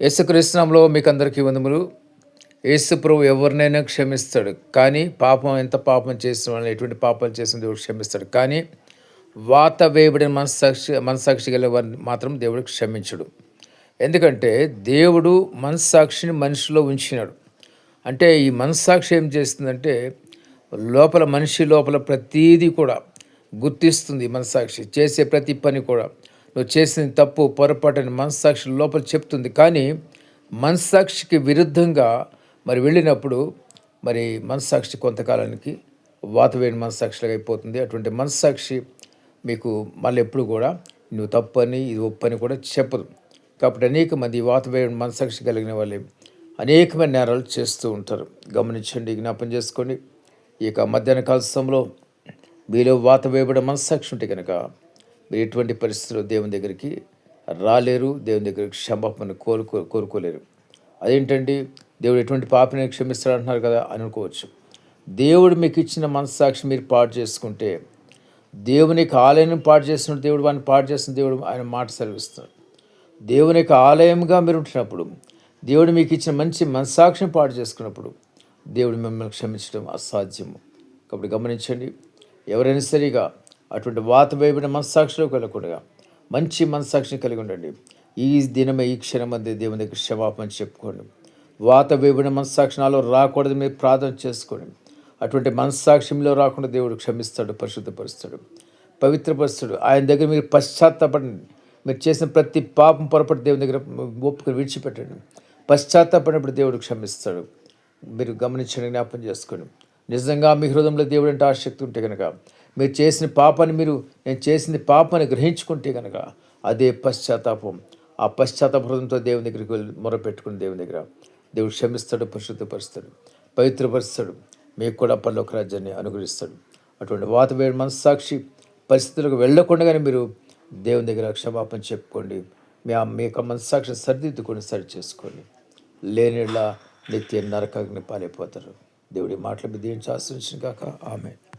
యేసుకృష్ణంలో మీకు అందరికీ వందములు. యేసు ప్రభు ఎవరినైనా క్షమిస్తాడు. కానీ పాపం ఎంత పాపం చేసిన వాళ్ళని ఎటువంటి పాపాలు చేసిన దేవుడు క్షమిస్తాడు. కానీ వాత వేయబడిన మనస్సాక్షి మనస్సాక్షి గల వారిని మాత్రం దేవుడు క్షమించడు. ఎందుకంటే దేవుడు మనస్సాక్షిని మనిషిలో ఉంచినాడు. అంటే ఈ మనస్సాక్షి ఏం చేస్తుందంటే లోపల మనిషి లోపల ప్రతీది కూడా గుర్తిస్తుంది మనస్సాక్షి. చేసే ప్రతి పని కూడా నువ్వు చేసిన తప్పు పొరపాటు మనస్సాక్షి లోపల చెప్తుంది. కానీ మనస్సాక్షికి విరుద్ధంగా మరి వెళ్ళినప్పుడు మరి మనస్సాక్షి కొంతకాలానికి వాతవేణి మనస్సాక్షిలాగా అయిపోతుంది. అటువంటి మనస్సాక్షి మీకు మళ్ళీ ఎప్పుడు కూడా నువ్వు తప్పని ఇది ఒప్పని కూడా చెప్పదు. కాబట్టి అనేక మంది వాతవేణి మనస్సాక్షి కలిగిన వాళ్ళు అనేకమైన నేరాలు చేస్తూ ఉంటారు. గమనించండి జ్ఞాపం చేసుకోండి. ఇక మధ్యాహ్న కాల సమయంలో మీలో వాత వేయబడిన మనస్సాక్షి ఉంటే కనుక మీరు ఎటువంటి పరిస్థితుల్లో దేవుని దగ్గరికి రాలేరు దేవుని దగ్గరికి క్షమాపణ కోరుకో కోరుకోలేరు. అదేంటండి? దేవుడు ఎటువంటి పాపని క్షమిస్తాడు అంటున్నారు కదా అని అనుకోవచ్చు. దేవుడు మీకు ఇచ్చిన మనస్సాక్షి మీరు పాడు చేసుకుంటే దేవునికి ఆలయం పాడు చేస్తున్న దేవుడు వాడిని పాటు చేస్తున్న దేవుడు ఆయన మాట సెలవిస్తున్నాడు. దేవుని యొక్క ఆలయంగా మీరు ఉంటున్నప్పుడు దేవుడు మీకు ఇచ్చిన మంచి మనస్సాక్షిని పాటు చేసుకున్నప్పుడు దేవుడు మిమ్మల్ని క్షమించడం అసాధ్యము. కాబట్టి గమనించండి. ఎవరైనా సరిగా అటువంటి వాత వేయబడిన మనస్సాక్షిలోకి కలగకుండా మంచి మనస్సాక్షిని కలిగి ఉండండి. ఈ దినమే ఈ క్షణం మధ్య దేవుని దగ్గర క్షమాపణ చెప్పుకోండి. వాత వేవిన మనస్సాక్షణాలు రాకూడదు మీరు ప్రార్థన చేసుకోండి. అటువంటి మనస్సాక్ష్యంలో రాకుండా దేవుడు క్షమిస్తాడు పరిశుద్ధపరుస్తాడు పవిత్రపరుస్తాడు. ఆయన దగ్గర మీరు పశ్చాత్తాపడండి. మీరు చేసిన ప్రతి పాపం పొరపాటు దేవుని దగ్గర ఒప్పుకొని విడిచిపెట్టండి. పశ్చాత్తాపడినప్పుడు దేవుడు క్షమిస్తాడు. మీరు గమనించండి జ్ఞాపం చేసుకోండి. నిజంగా మీ హృదయంలో దేవుడు అంటే ఆసక్తి ఉంటే కనుక మీరు చేసిన పాపాన్ని మీరు నేను చేసింది పాపని గ్రహించుకుంటే కనుక అదే పశ్చాత్తాపం. ఆ పశ్చాత్తాప హృదయంతో దేవుని దగ్గరికి వెళ్ళి మొరపెట్టుకుని దేవుని దగ్గర దేవుడు క్షమిస్తాడు పరిశుద్ధపరుస్తాడు పవిత్రపరుస్తాడు మీకు కూడా పర్లోక రాజ్యాన్ని అనుగ్రహిస్తాడు. అటువంటి వాతవేడి మనస్సాక్షి పరిస్థితులకు వెళ్ళకుండానే మీరు దేవుని దగ్గర క్షమాపణ చెప్పుకోండి. మీ మీ యొక్క మనస్సాక్షి సరిదిద్దుకొని సరి చేసుకోండి. లేనిలా నిత్య నరకాగ్ని పాలైపోతారు. దేవుడి మాటలు మీ దీవించి ఆశ్రయించిన కాక ఆమె